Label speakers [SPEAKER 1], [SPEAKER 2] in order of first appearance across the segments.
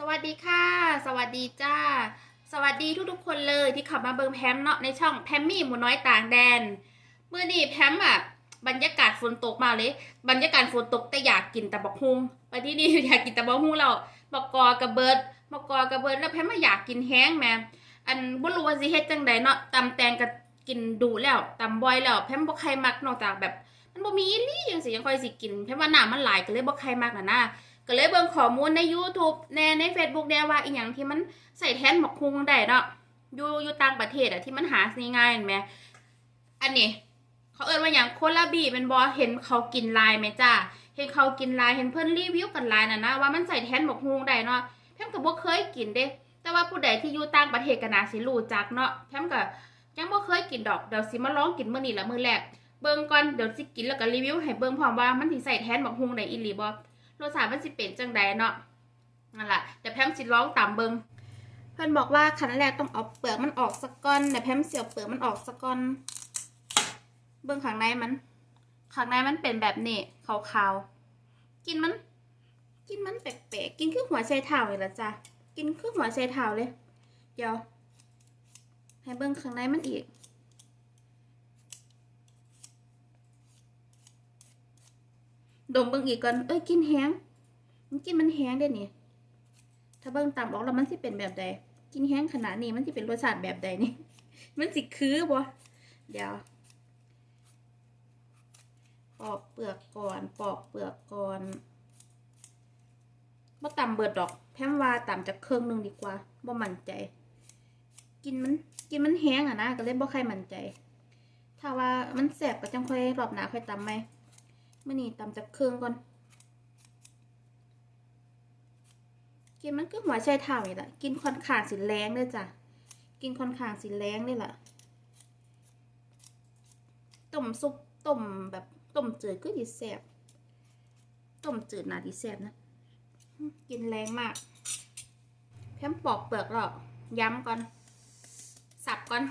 [SPEAKER 1] สวัสดีค่ะ สวัสดีจ้า สวัสดีทุกๆคนเลยที่ขับมาเบิงแพมเนาะในช่องแพมมี่หมูน้อยต่างแดนเมื่อนี้แพมอะบรรยากาศฝนตกมาเลย บรรยากาศฝนตกแต่อยากกินแต่บักฮุงไปที่นี่อยากกินแต่บักฮุงเราบักกอกับเบิดบักกอกับเบิดแล้วแพมมาอยากกินแห้งแม่อันบ่รู้ว่าสิเฮ็ดจังใดเนาะตำแตงก็กินดูแล้วตำบอยแล้วแพมบ่ใครมักนอกจากแบบ มันบ่มีอีลีจังสิยังค่อยสิกินแพมว่าน้ำมันหลายก็เลยบ่ใครมักนะนะ ก็เลยเบิ่งข้อมูลใน YouTube แน่ใน Facebook แน่ว่าอีหยังที่มันใส่แทนหมกคุงได้เนาะอยู่อยู่ต่างประเทศอะที่มันหาซื้อง่ายเห็นไหมอันนี้ เขาเอิ้นว่าอย่างโคลาบีเป็นบอเห็นเขากินลายไหมจ้าเห็นเขากินลายเห็นเพื่อนรีวิวกันลายน่ะนะว่ามันใส่แทนหมกฮุงได้เนาะแพมก็บ่เคยกินเด้ แต่ว่าผู้ใดที่อยู่ต่างประเทศก็น่าสิรู้จักเนาะแพมก็ยังบ่เคยกินดอกเดี๋ยวสิมาลองกินมื้อนี้ละมื้อแรกเบิ่งก่อนเดี๋ยวสิกินแล้วก็รีวิวให้เบิ่งพร้อมว่ามันสิใส่แทนหมกฮุงได้อีหลีบ่ รสชาติมันสิเป็นจังใดเนาะนั่นแหละแต่แพมสิร้องตามเบิงเพื่อนบอกว่าขั้นแรกต้องเอาเปลือกมันออกสักก้อนแต่แพมเสียบเปลือกมันออกสักก้อน เบิงข้างในมันข้างในมันเป็นแบบนี้ขาวๆกินมัน กินมันแปลกๆกินคือหัวไชเท้าเลยละจ้ะกินคือหัวไชเท้าเลย เดี๋ยวให้เบิ้งข้างในมันอีก ดมเบิ่งอีกก่อนเอ้ยกินแห้งมันกินมันแห้งได้นี่ถ้าเบิ่งตามออกแล้วมันสิเป็นแบบใดกินแห้งขนาดนี้มันสิเป็นรสชาติแบบใดนี่ มันสิคือบ่เดี๋ยวปอกเปลือกก่อนปอกเปลือกก่อนบ่ตำเบิดดอก แพมว่าตำจากเครื่องหนึงดีกว่าบ่มั่นใจ กินมันกินมันแห้งอะนะก็เลยบ่ใครมั่นใจ ถ้าว่ามันแสบก็จังค่อยรอบหนาค่อยตำไหม มื่อนี้ตำจากเครื่องก่อน กินมันก็หัวไชเท้านี่แหละกินค่อนข้างสิแรงเลยจ้ะ กินค่อนข้างสิแรงนี่แหละต้มซุปต้มแบบต้มจืดก็ดีแซ่บต้มจืดน่าดีแซ่บนะ กินแรงมาก แพมปอกเปลือกหรอกย้ำก่อน สับก่อน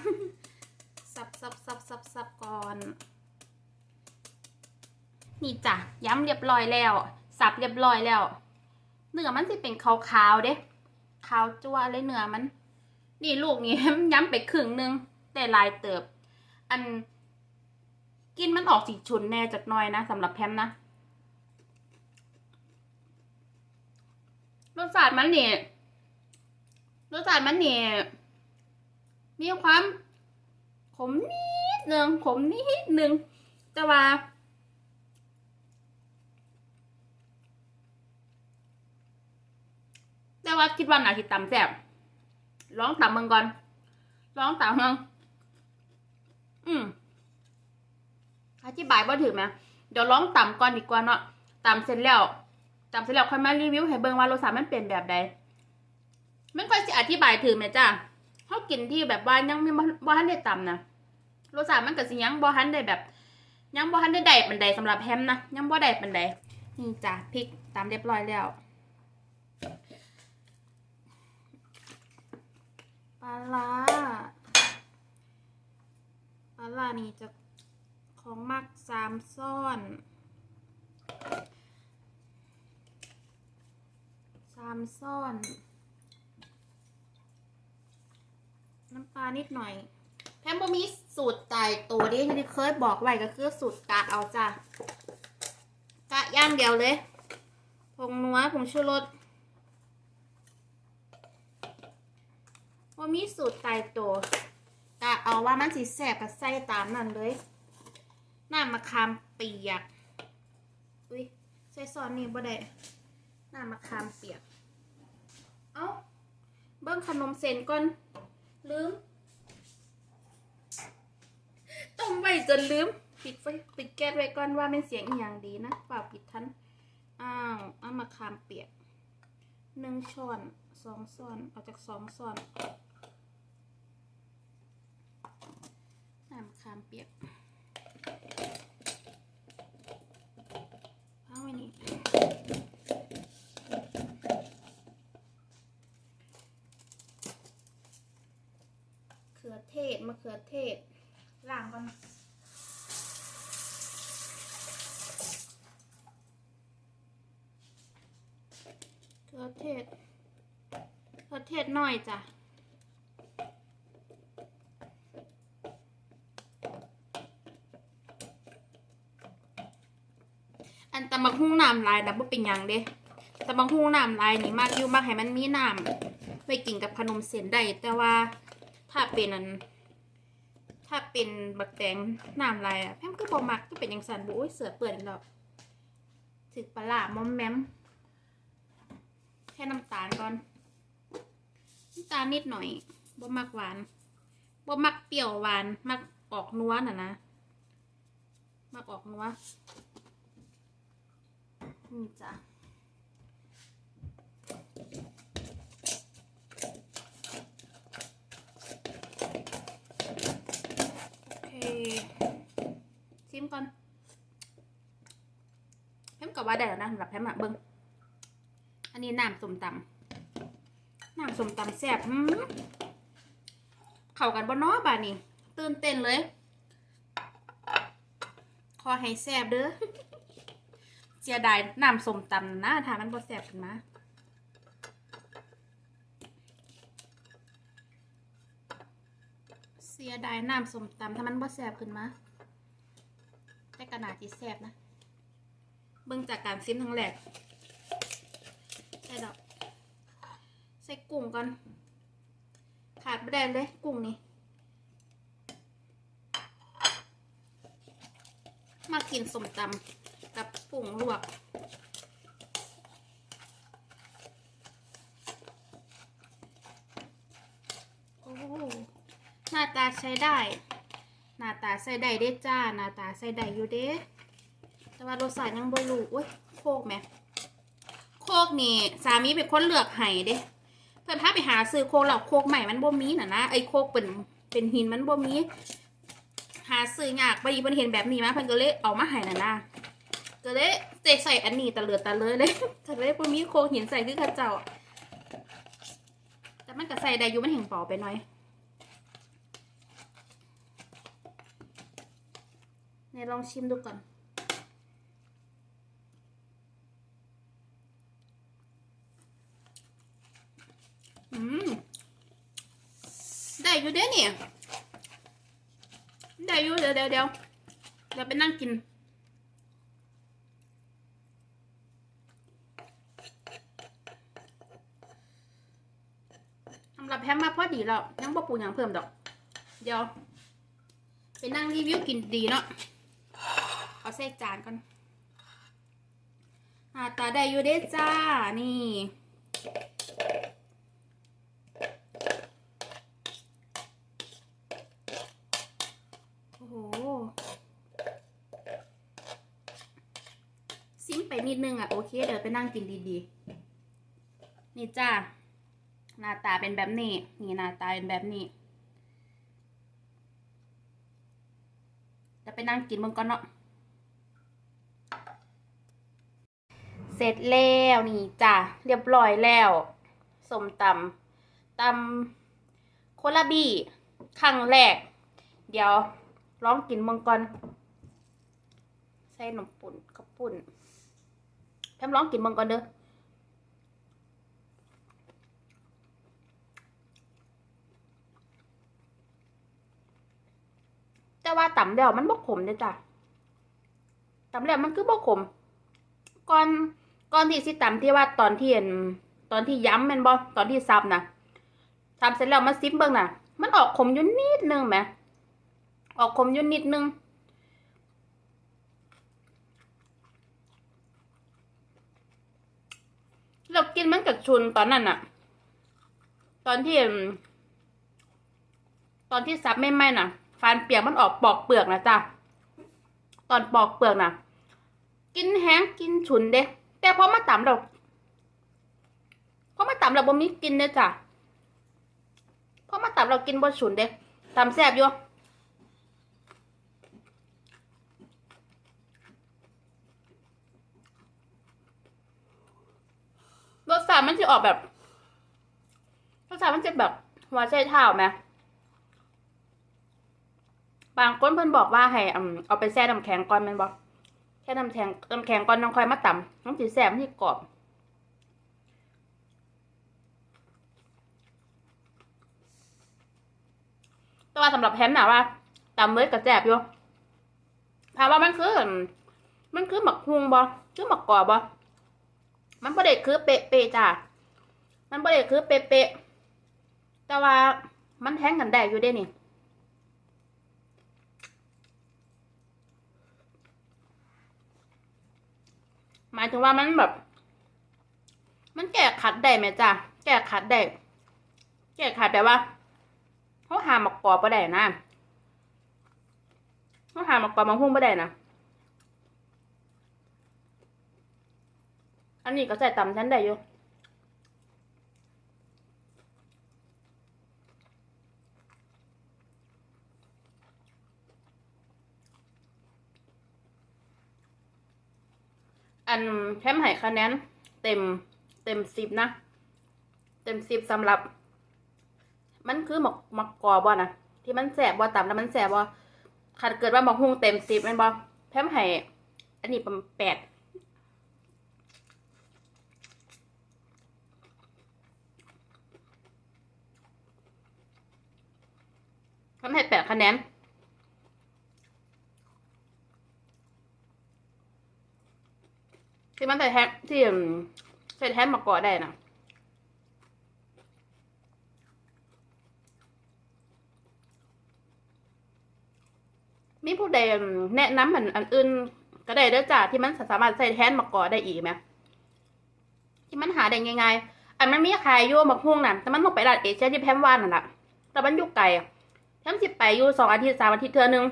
[SPEAKER 1] สับสับสับสับสับก่อน นี่จ้ะย้ำเรียบร้อยแล้ว สับเรียบร้อยแล้ว เนื้อมันสิเป็นขาวๆเด้ขาวจั่วเลยเนื้อมัน นี่ลูกนี่ย้ำไปครึ่งหนึงแต่ลายเติบ อัน กินมันออกสีฉุนแน่จากหน้อยนะสำหรับแพมนะรสชาติมันเนี่ยรสชาติมันเนี่ยมีความขมนิดนึงขมนิดนึงแต่ว่า แต่ว่าคิดว่าน่าคิดตำแซ่บลองตำมึงก่อนลองตำมึงอืมอธิบายบ่ถือไหมเดี๋ยวลองตำก่อนดีกว่าเนาะตำเสร็จแล้วตำเสร็จแล้วค่อยมารีวิวให้เบิ่งว่ารสชาติมันเป็นแบบใดมันค่อยสิอธิบายถือไหมจ้าเขากินที่แบบว่ายังไม่บ่ทันได้ตำนะรสชาติมันก็สิยังบ่ทันได้แบบ ยังบ่ทันได้ได้ปานใดสำหรับแฮมนะยังบ่ได้ปานใดนี่จ้ะพริกตำเรียบร้อยแล้ว ลาร้าปลาร้านี่จะของมักสามซ่อนสามซ่อน น้ำปลานิดหน่อยแพมโบมีสูตรตายตัวดิที่เคยบอกไว้ก็คือสูตรกะเอาจ้ะกะย่างเดียวเลยผงนัวผงชูรส ว่ามีสูตรตายตัวกะเอาว่ามันสีแสบกับใส่ตามนั่นเลยน้ำมะขามเปียก อุ้ยใส่ซอนนี่บ่ได้น้ำมะขามเปียก เอ้า เบิ้งขนมเส้นก่อน ลืม ต้มไว้จนลืม ปิดไฟปิดแก๊สไว้ก่อนว่าเป็นเสียงอีหยังดีนะเปล่าปิดทัน อ้าวเอามะขามเปียกหนึ่งช้อน สองช้อนเอาจากสองช้อนน้ำมะขามเปียกเอาไว้นี่เขือเทศมะเขือเทศล้างก่อนเขือเทศ เทศน้อยจ้ะอันตะมักหุ้งน้ำลายนะบ่เป็นยังเด้ตะมักหุ้งน้ำลายนี่มากอยู่มากให้มันมีน้ำไว้กินกับขนมเส้นได้แต่ว่าถ้าเป็นอัน ถ้าเป็นบักแตงน้ำลายอะแพมก็บ่มักก็เป็นจังซั่นบ่โอ้ยเสือเปื้อนอีกแล้วถึกปลาร้ามอมแมมแค่น้ำตาลก่อน น้ำตาลนิดหน่อยบ่มักหวานบ่มักเปรี้ยวหวาน มักออกนัวน่ะนะ มักออกนัวนี่จ้ะโอเคชิมก่อนแพมกับว่าได้แล้วนะสำหรับแพมอะเบิ้งอันนี้น้ำส้มตำ น้ำส้มตำแซ่บเข้ากันบ่นาะบาดนี้ตื่นเต้นเลย ขอให้แซ่บเด้อเสียดายน้ำส้มตำนะถ้ามันบ่แซ่บขึ้นมาเสียดายน้ำส้มตำถ้ามันบ่แซ่บขึ้นมาแต่กระนาดที่แซ่บนะ เบิ่งจากการซิมทั้งแหลกใช่ดอก ใส่กุ้งก่อน ขาดไม่ได้เลยกุ้งนี่มากินสมตำกับปุ่งลวก โอ้หน้าตาใช้ได้ หน้าตาใส่ได้เด้จ้า หน้าตาใส่ได้อยู่เด้แต่ว่ารสชาติยังบ่รู้อุ้ยโคกแหม โคกนี่ สามีเป็นคนเลือกให้เด้ เพิ่นพาไปหาซื้อโคกแล้วโคกใหม่มันบ่มีน่ะนะไอ้โคกเป็นเป็นหินมันบ่มี หาซื้อยากบ่ดีเพิ่นเห็นแบบนี้มาเพิ่นก็เลยเอามาให้น่ะนะก็เลยเตะใส่อันนี้ตะเลือดตะเลยเลยก็เลยบ่มีโคกหินใส่คือเขาเจ้า แต่มันก็ใส่ได้อยู่มันแห่งเปล่าไปหน่อยเนี่ยลองชิมดูก่อน อืมได้อยู่เด้เนี่ยได้อยู่เดี๋ยวเดี๋ยวเดี๋ยวเดี๋ยวไปนั่งกิน สำหรับแฮมมาพอดีแล้วยังบ่ปรุงหยังเพิ่มดอก เดี๋ยว ไปนั่งรีวิวกินดีเนาะเอาใส่จานก่อนอ่าตาได้อยู่เด้จ้า นี่ โอ้โห ซิมไปนิดนึงอะโอเค เดี๋ยวไปนั่งกินดีๆ นี่จ้าหน้าตาเป็นแบบนี้ นี่หน้าตาเป็นแบบนี้เดี๋ยวไปนั่งกินมันก่อนเนาะเสร็จแล้วนี่จ้ะเรียบร้อยแล้วสมตำตำโคลาบี้ครั้งแรก เดี๋ยวลองกินมังกรใส่ขนมปุ่นข้าวปุ่น แพมลองกินมังกรเด้อแต่ว่าตำแล้วมันบ่ขมเด้จ้ะตำแล้วมันคือบ่ขม ก่อนก่อนที่สิต่ำที่ว่าตอนที่เห็นตอนที่ย้ำแมันบ่ตอนที่ซับนะทำเสร็จแล้วมาซิมเบิ่งนะมันออกขมยู่นิดนึงแหมออกขมยู่นิดนึง เรากินมันกับชุนตอนนั้นอะตอนที่ ตอนที่ซับไม่ไหม้น่ะ ฟันเปียกมันออกปอกเปลือกนะจ้ะตอนปอกเปลือกน่ะ กินแห้งกินฉุนเด้แต่พอมาตำเราพอมาตำเราบ่มีกินเด้จ้ะพอมาตำเรากินบ่ฉุนเด้ตำแซ่บอยู่ รสชาติมันจะออกแบบรสชาติมันจะแบบหัวใจเท้าไหมบางคนเพื่อนบอกว่าให้เอาไปแช่น้ำแข็งก่อนมันบอกแค่น้ำแข็งน้ำแข็งก่อนน้องคอยมาต่ำน้องจีแสบที่กรอบแต่ว่าสำหรับแฮมน่ะว่าตำเลยกระแจบอยู่ถามว่ามันคือมันคือหมักฮุงบอคือหมักกรอบบอ มันบ่ได้คือเป๊ะๆจ้ะมันบ่ได้คือเป๊ะๆแต่ว่ามันแทงกันได้อยู่เด้นี่หมายถึงว่ามันแบบ มันแก้ขัดได้ไหมจ้ะแก้ขัดได้แก้ขัดแปลว่าเขาหามกกรอบบ่ได้นะเขาหามกกรอบมาหุ้งบ่ได้นะ อันนี้ก็ใส่ตำฉันได้อยู่อันแคมให้คะแนนเต็มเต็มสิบนะ เต็มสิบสำหรับ มันคือหมกหมกกรอบ่นะที่มันแสบบ่ต่ำแล้วมันแสบบ่คันเกิดว่าหมกฮุงเต็มสิบแมันบ่แพมให้อันนี้ประมาณแปด แพมให้แปดคะแนนที่มันใส่แทนที่ใส่แทนมะกอกได้นะมีผู้ใดแนะนำเหมันอันอื่น ก็ได้เด้อจ้าที่มันสามารถใส่แทนมะกอกได้อีกไหมที่มันหาได้ง่ายๆอันมันมีขายอยู่มะฮุ่งน่ะแต่มันต้องไปร้านเอเชียที่แพมว่านนั่นแหละแต่มันอยู่ไกล แพมสิไปอยู่สองอาทิตย์สามอาทิตย์เทื่อนึง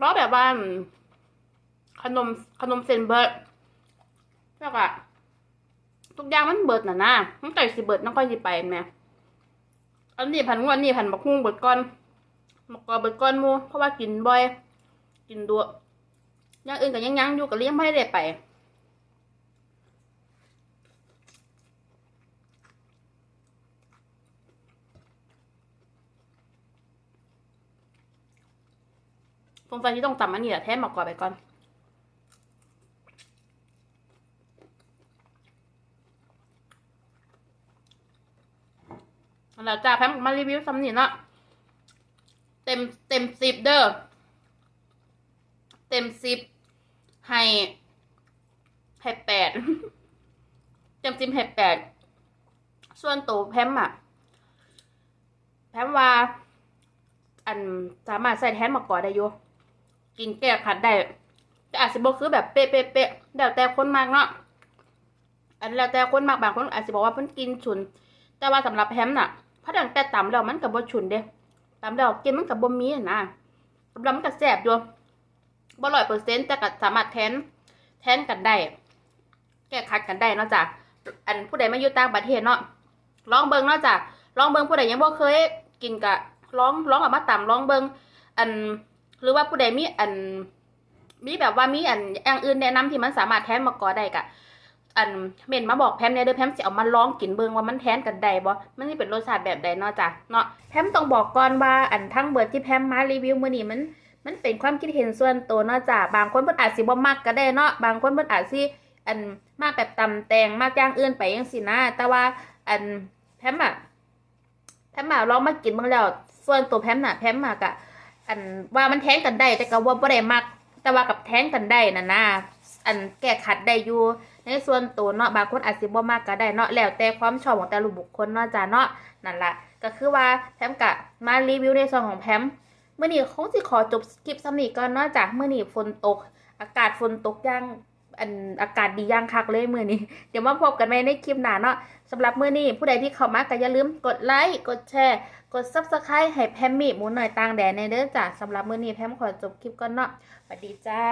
[SPEAKER 1] ล้อแบบว่าขนมขนมเซนเบิร์ดแล้วก็ทุกอย่างมันเบิดน่ะนะมันไก่สิเบิดน้องก้อยสิไปแม่อันนี้พันงวดนี่พันบักฮุ่งเบิดก้อนบักกอเบิดก้อนมูเพราะว่ากินบ่อย กินดัวอย่างอื่นก็ยังยังอยู่กับเลี้ยงไม่ได้ไป สงสัยที่ต้องตำอันนี้แหละแทนมากกว่าไปก่อน แล้วจ้าแพมมารีวิวซ้ำนี่เนาะเต็มเต็มสิบเด้อ เต็มสิบให้ให้แปดเต็มสิบให้แปดส่วนตัวแพมอะแพมว่า อันสามารถใส่แทนมากกว่าได้อยู่ กินแก้ขัดได้แต่อาจจะบอกคือแบบเป๊ะเป๊ะเป๊ะแล้วแต่คนมากเนาะอันแล้วแต่คนมากบางคนอาจจะบอกว่าเพิ่นกินฉุน แต่ว่าสำหรับแฮมน่ะเพราะดังแต่ตำแล้วมันกับบ่ฉุนเด้ตำแล้วกินมันกับบ่มีนะสำหรับมันก็แซ่บอยู่บ่ร้อยเปอร์เซ็นต์แต่ก็สามารถแทนแทนกันได้แก้ขัดกันได้เนาะจ้ะอันผู้ใดไมาอยู่ต่างประเทศเนาะลองเบิ่งเนาะจ้ะลองเบิ่งผู้ใดยังบ่เคยกินกะลองลองเอามาตำลองเบิ่งอัน หรือว่าผู้ใดมีอัน มีแบบว่ามีอันอย่างอื่นแนะนำที่มันสามารถแทนมะกอได้กะอันเมนมาบอกแพมเนี่ยเด้อแพมสิเอามาลองกินเบิงว่ามันแทนกันได้บ่มันสิเป็นรสชาติแบบใดเนาะจ้ะเนาะแพมต้องบอกก่อนว่าอันทั้งเบิดที่แพมมารีวิวมื้อนี้มัน มันเป็นความคิดเห็นส่วนตัวเนาะจ้ะบางคนเพิ่นอาจสิบ่มักก็ได้เนาะบางคนเพิ่นอาจสิอันมากแบบตำแตงมากย่างอื่นไปจังซี่นะ แต่ว่าอันแพมอะแพมอะลองมากินเบิ่งแล้วส่วนตัวแพมน่ะแพมอะกะ อันว่ามันแท้งกันได้แต่ก็ว่าบ่ได้มัก แต่ว่ากับแท้งกันได้น่ะนะอันแก้ขัดได้อยู่ในส่วนตัวเนาะบางคนอาจสิบ่มากก็ได้เนาะแล้วแต่ความชอบของแต่ละบุคคลเนาะจ้ะเนาะนั่นละก็คือว่าแพมกะมารีวิวในส่วนของแพมเมื่อนี้คงสิขอจบคลิปซ้ำนี้ก่อนเนาะจ้ะเมื่อนี้ฝนตก อากาศฝนตกยัง อันอากาศดีย่างคักเลยมือนี้ เดี๋ยวมาพบกันใหม่ในคลิปหน้าเนาะสำหรับมือนี้ผู้ใดที่เข้ามาก็อย่าลืมกดไลค์กดแชร์ กดซับสไครต์ให้แพมมี่หมูหน่อยต่างแดนในเด้อจ้ะสำหรับมือนี้แพมขอจบคลิปก่อนเนาะสวัสดีจ้า